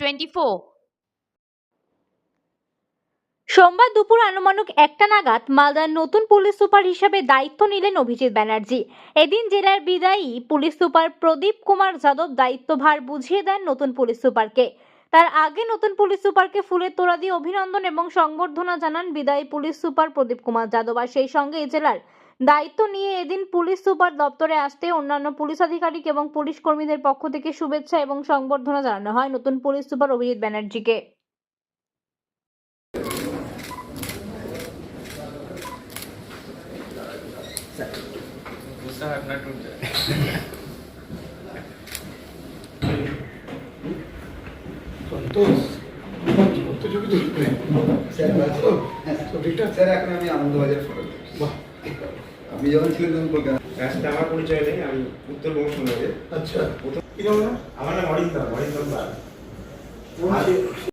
Twenty four. সোমবার দুপুর আনুমানিক একটা নাগাদ মালদার নতুন পুলিশ সুপার হিসেবে দায়িত্ব নিলেন অভিজিৎ ব্যানার্জি। এদিন জেলার বিদায়ী পুলিশ সুপার প্রদীপ কুমার যাদব দায়িত্বভার বুঝিয়ে দেন নতুন পুলিশ সুপারকে। তার আগে নতুন পুলিশ সুপারকে ফুলের তোড়া দিয়ে অভিনন্দন এবং সংবর্ধনা জানান বিদায়ী পুলিশ সুপার প্রদীপ কুমার যাদব আর সেই সঙ্গে জেলার দায়িত্ব নিয়ে এদিন পুলিশ সুপার দপ্তরে আসতে অন্যান্য পুলিশ আধিকারিক এবং পুলিশ কর্মীদের পক্ষ থেকে শুভেচ্ছা এবং সংবর্ধনা জানানো হয় নতুন পুলিশ সুপার অভিজিৎ ব্যানার্জিকে আমি আনন্দবাজার ফটো আপনি যখন ছিলেন তখন কলকাতা তার আমার পরিচয় নেই আমি উত্তরবঙ্গ সমাজের আচ্ছা? আমার নাম অরিন্দম অরিন্দম পাল